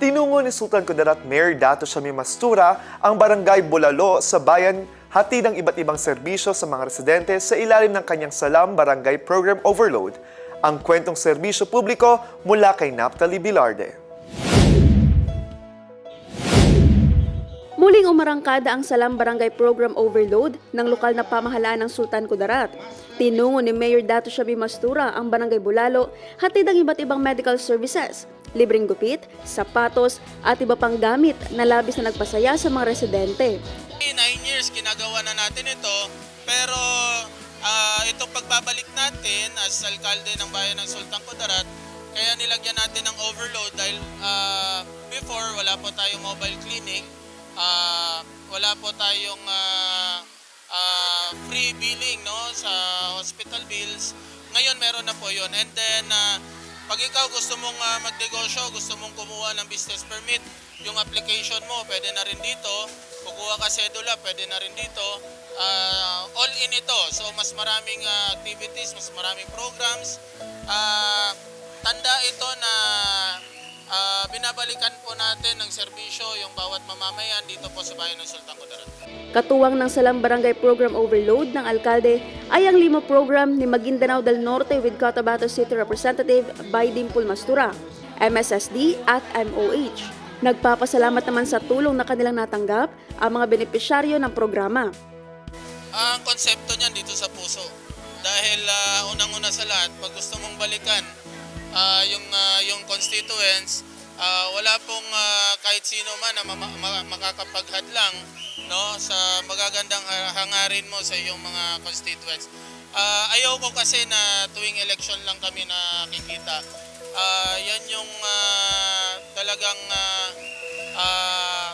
tinungo ni Sultan Kudarat Mayor Dato Shami Mastura ang barangay Bulalo sa bayan hatid ng iba't ibang serbisyo sa mga residente sa ilalim ng kanyang Salam Barangay Program Overload. Ang kwentong serbisyo publiko mula kay Naptali Bilarde. Muling umarangkada ang Salam Barangay Program Overload ng lokal na pamahalaan ng Sultan Kudarat. Tinungo ni Mayor Dato Shabi Mastura ang Barangay Bulalo, hatid ang iba't ibang medical services, libreng gupit, sapatos at iba pang gamit na labis na nagpasaya sa mga residente. Nine years ginagawa na natin ito, pero ah, itong pagbabalik natin as alkalde ng bayan ng Sultan Kudarat, kaya nilagyan natin ng overload dahil ah, before wala po tayong mobile clinic, ah, wala po tayong ah, ah, free billing no sa hospital bills. Ngayon meron na po 'yon. And then ah, pag ikaw gusto mong ah, magnegosyo, gusto mong kumuha ng business permit, yung application mo pwede na rin dito. Kukuha ka sedula, pwede na rin dito. Ah, all in ito. So mas maraming ah, activities, mas maraming programs. Ah, tanda ito na ah, binabalikan po natin ng serbisyo yung bawat mamamayan dito po sa bayan ng Sultan Kudarat. Katuwang ng Salam Barangay Program Overload ng alkalde ay ang limo program ni Maguindanao del Norte with Cotabato City Representative by Dimple Mastura, MSSD at MOH. Nagpapasalamat naman sa tulong na kanilang natanggap ang mga benepisyaryo ng programa. Ang konsepto niyan dito sa puso. Dahil ah, unang-una sa lahat, pag gusto mong balikan ah, yung ah, yung constituents, ah, wala pong ah, kahit sino man na mama- ma- makakapaghadlang no sa magagandang ha- hangarin mo sa iyong mga constituents. Ah, ayaw ko kasi na tuwing election lang kami nakikita. Ah, yan yung ah, talagang ah, ah,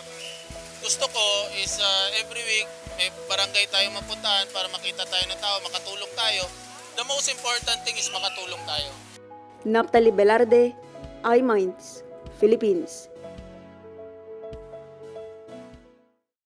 gusto ko is uh, every week may barangay tayo mapuntahan para makita tayo ng tao, makatulong tayo. The most important thing is makatulong tayo. Naptali Velarde, iMinds, Philippines.